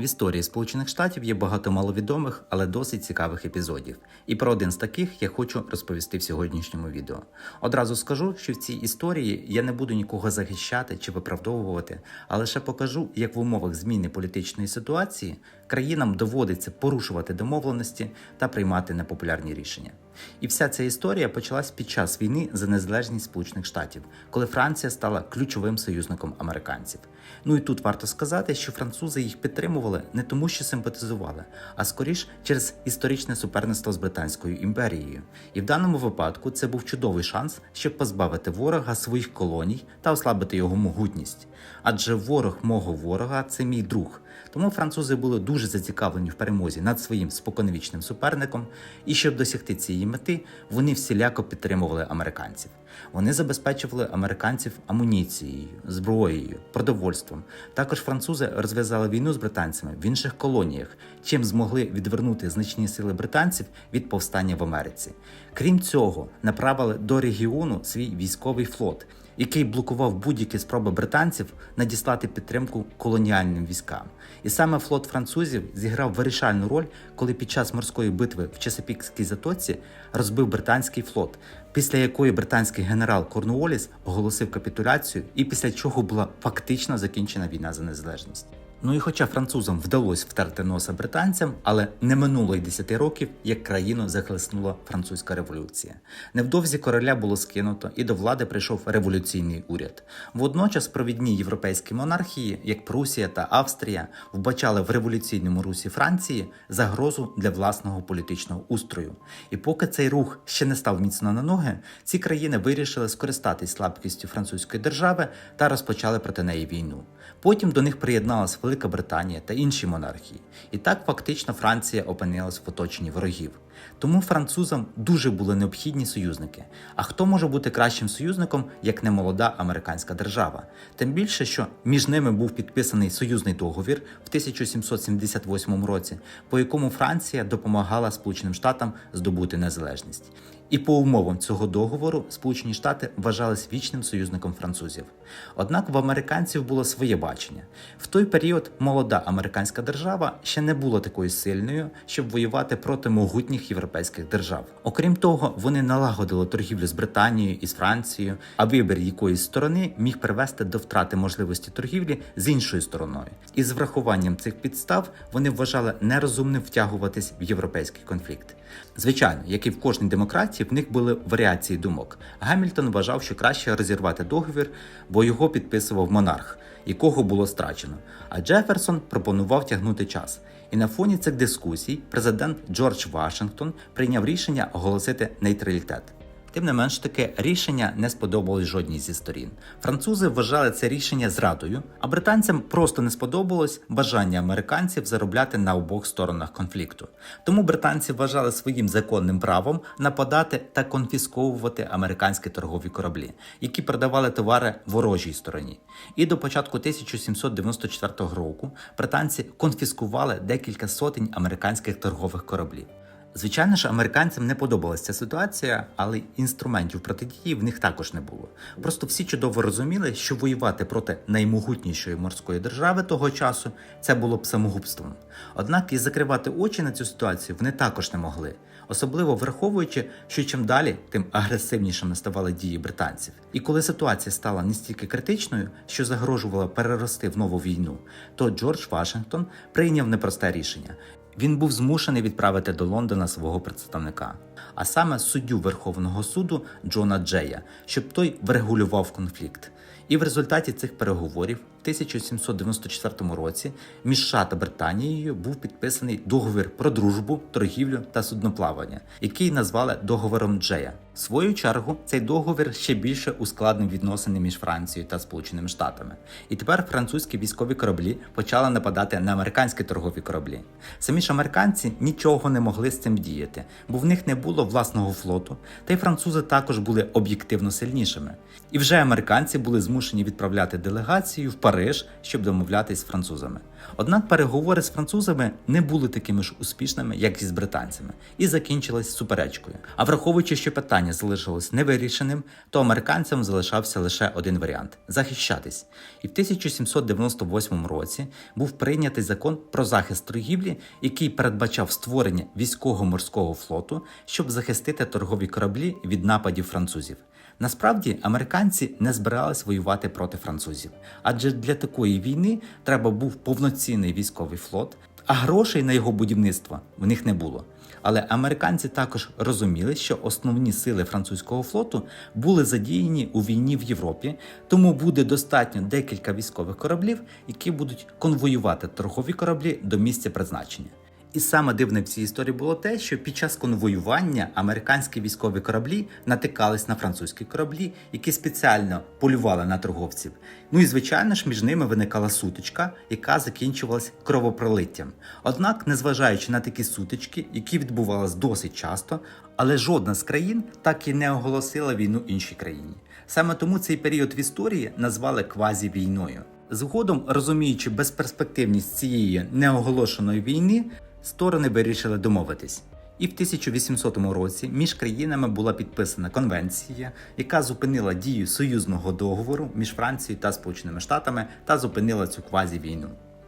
В історії Сполучених Штатів є багато маловідомих, але досить цікавих епізодів. І про один з таких я хочу розповісти в сьогоднішньому відео. Одразу скажу, що в цій історії я не буду нікого захищати чи виправдовувати, а лише покажу, як в умовах зміни політичної ситуації країнам доводиться порушувати домовленості та приймати непопулярні рішення. І вся ця історія почалась під час війни за незалежність Сполучених Штатів, коли Франція стала ключовим союзником американців. Ну і тут варто сказати, що французи їх підтримували не тому, що симпатизували, а скоріш через історичне суперництво з Британською імперією. І в даному випадку це був чудовий шанс, щоб позбавити ворога своїх колоній та ослабити його могутність. Адже ворог мого ворога це мій друг. Тому французи були дуже зацікавлені в перемозі над своїм споконвічним суперником, і щоб досягти цієї мети, вони всіляко підтримували американців. Вони забезпечували американців амуніцією, зброєю, продовольством. Також французи розв'язали війну з британцями в інших колоніях, чим змогли відвернути значні сили британців від повстання в Америці. Крім цього, направили до регіону свій військовий флот який блокував будь-які спроби британців надіслати підтримку колоніальним військам. І саме флот французів зіграв вирішальну роль, коли під час морської битви в Чесапікській затоці розбив британський флот, після якої британський генерал Корнуоліс оголосив капітуляцію, і після чого була фактично закінчена війна за незалежність. Ну і хоча французам вдалося втерти носа британцям, але не минуло й 10 років, як країну захлеснула французька революція. Невдовзі короля було скинуто, і до влади прийшов революційний уряд. Водночас провідні європейські монархії, як Прусія та Австрія, вбачали в революційному русі Франції загрозу для власного політичного устрою. І поки цей рух ще не став міцно на ноги, ці країни вирішили скористатись слабкістю французької держави та розпочали проти неї війну. Потім до них приєдналась Велика Британія та інші монархії. І так фактично Франція опинилась в оточенні ворогів. Тому французам дуже були необхідні союзники. А хто може бути кращим союзником, як не молода американська держава? Тим більше, що між ними був підписаний союзний договір в 1778 році, по якому Франція допомагала Сполученим Штатам здобути незалежність. І по умовам цього договору Сполучені Штати вважались вічним союзником французів. Однак в американців було своє бачення. В той період молода американська держава ще не була такою сильною, щоб воювати проти могутніх європейських держав. Окрім того, вони налагодили торгівлю з Британією і з Францією, а вибір якоїсь сторони міг привести до втрати можливості торгівлі з іншою стороною. І з врахуванням цих підстав вони вважали нерозумним втягуватись в європейський конфлікт. Звичайно, як і в кожній демократії, в них були варіації думок. Гамільтон вважав, що краще розірвати договір, бо його підписував монарх, якого було страчено. А Джеферсон пропонував тягнути час. І на фоні цих дискусій президент Джордж Вашингтон прийняв рішення оголосити нейтралітет. Тим не менш таке рішення не сподобалось жодній зі сторін. Французи вважали це рішення зрадою, а британцям просто не сподобалось бажання американців заробляти на обох сторонах конфлікту. Тому британці вважали своїм законним правом нападати та конфісковувати американські торгові кораблі, які продавали товари ворожій стороні. І до початку 1794 року британці конфіскували декілька сотень американських торгових кораблів. Звичайно ж, американцям не подобалася ця ситуація, але інструментів протидії в них також не було. Просто всі чудово розуміли, що воювати проти наймогутнішої морської держави того часу це було б самогубством. Однак і закривати очі на цю ситуацію вони також не могли, особливо враховуючи, що чим далі, тим агресивнішими ставали дії британців. І коли ситуація стала настільки критичною, що загрожувала перерости в нову війну, то Джордж Вашингтон прийняв непросте рішення. Він був змушений відправити до Лондона свого представника, а саме суддю Верховного суду Джона Джея, щоб той врегулював конфлікт. І в результаті цих переговорів 1794 році між США та Британією був підписаний договір про дружбу, торгівлю та судноплавання, який назвали договором Джея. В свою чергу цей договір ще більше ускладнив відносини між Францією та Сполученими Штатами. І тепер французькі військові кораблі почали нападати на американські торгові кораблі. Самі ж американці нічого не могли з цим діяти, бо в них не було власного флоту, та й французи також були об'єктивно сильнішими. І вже американці були змушені відправляти делегацію в Париж щоб домовлятись з французами. Однак переговори з французами не були такими ж успішними, як і з британцями, і закінчились суперечкою. А враховуючи, що питання залишилось невирішеним, то американцям залишався лише один варіант захищатись. І в 1798 році був прийнятий закон про захист торгівлі, який передбачав створення військово-морського флоту, щоб захистити торгові кораблі від нападів французів. Насправді американці не збирались воювати проти французів, адже для такої війни треба був повноцінний військовий флот, а грошей на його будівництво в них не було. Але американці також розуміли, що основні сили французького флоту були задіяні у війні в Європі, тому буде достатньо декілька військових кораблів, які будуть конвоювати торгові кораблі до місця призначення. І саме дивне в цій історії було те, що під час конвоювання американські військові кораблі натикались на французькі кораблі, які спеціально полювали на торговців. Ну і звичайно ж між ними виникала сутичка, яка закінчувалась кровопролиттям. Однак, незважаючи на такі сутички, які відбувалися досить часто, але жодна з країн так і не оголосила війну іншій країні. Саме тому цей період в історії назвали квазі-війною. Згодом, розуміючи безперспективність цієї неоголошеної війни, сторони вирішили домовитись. І в 1800 році між країнами була підписана конвенція, яка зупинила дію союзного договору між Францією та Сполученими Штатами та зупинила цю квазі-війну.